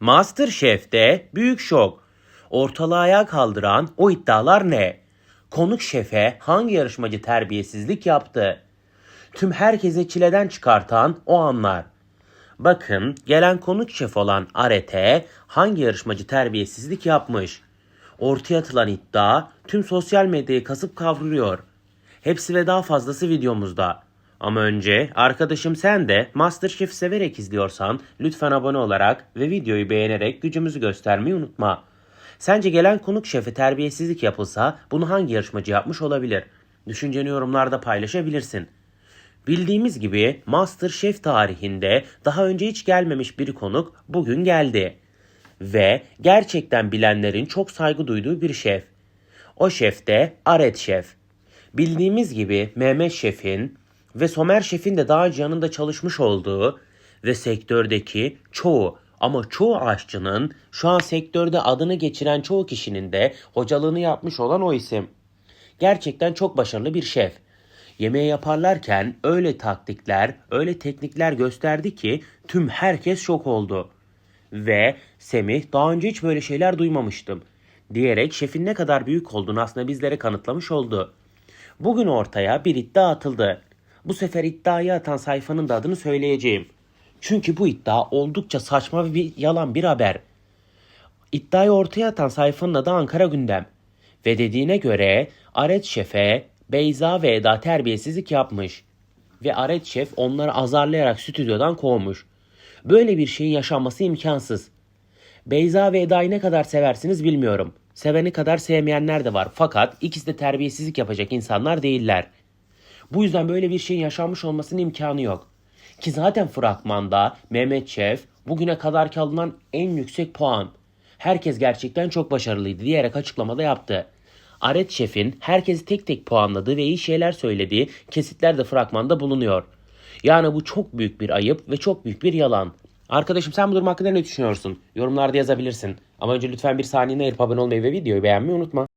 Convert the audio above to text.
Masterchef'te büyük şok. Ortalığı ayağa kaldıran o iddialar ne? Konuk şefe hangi yarışmacı terbiyesizlik yaptı? Tüm herkese çileden çıkartan o anlar. Bakın gelen konuk şef olan Arete hangi yarışmacı terbiyesizlik yapmış? Ortaya atılan iddia tüm sosyal medyayı kasıp kavruyor. Hepsi ve daha fazlası videomuzda. Ama önce arkadaşım sen de Masterchef severek izliyorsan lütfen abone olarak ve videoyu beğenerek gücümüzü göstermeyi unutma. Sence gelen konuk şefe terbiyesizlik yapılsa bunu hangi yarışmacı yapmış olabilir? Düşünceni yorumlarda paylaşabilirsin. Bildiğimiz gibi MasterChef tarihinde daha önce hiç gelmemiş bir konuk bugün geldi. Ve gerçekten bilenlerin çok saygı duyduğu bir şef. O şef de Aret Şef. Bildiğimiz gibi Mehmet Şef'in ve Somer Şef'in de daha önce yanında çalışmış olduğu ve sektördeki çoğu ama çoğu aşçının şu an sektörde adını geçiren çoğu kişinin de hocalığını yapmış olan o isim. Gerçekten çok başarılı bir şef. Yemeği yaparlarken öyle taktikler, öyle teknikler gösterdi ki tüm herkes şok oldu. Ve Semih daha önce hiç böyle şeyler duymamıştım diyerek şefin ne kadar büyük olduğunu aslında bizlere kanıtlamış oldu. Bugün ortaya bir iddia atıldı. Bu sefer iddiayı atan sayfanın da adını söyleyeceğim. Çünkü bu iddia oldukça saçma ve bir yalan bir haber. İddiayı ortaya atan sayfanın adı Ankara Gündem. Ve dediğine göre Aret Şef'e Beyza ve Eda terbiyesizlik yapmış. Ve Aret Şef onları azarlayarak stüdyodan kovmuş. Böyle bir şeyin yaşanması imkansız. Beyza ve Eda'yı ne kadar seversiniz bilmiyorum. Seveni kadar sevmeyenler de var. Fakat ikisi de terbiyesizlik yapacak insanlar değiller. Bu yüzden böyle bir şeyin yaşanmış olmasının imkanı yok. Ki zaten fragmanda Mehmet Şef bugüne kadarki alınan en yüksek puan. Herkes gerçekten çok başarılıydı diyerek açıklamada yaptı. Aret Şef'in herkesi tek tek puanladığı ve iyi şeyler söylediği kesitler de fragmanda bulunuyor. Yani bu çok büyük bir ayıp ve çok büyük bir yalan. Arkadaşım sen bu durum hakkında ne düşünüyorsun? Yorumlarda yazabilirsin. Ama önce lütfen bir saniyene ayırıp abone olmayı ve videoyu beğenmeyi unutma.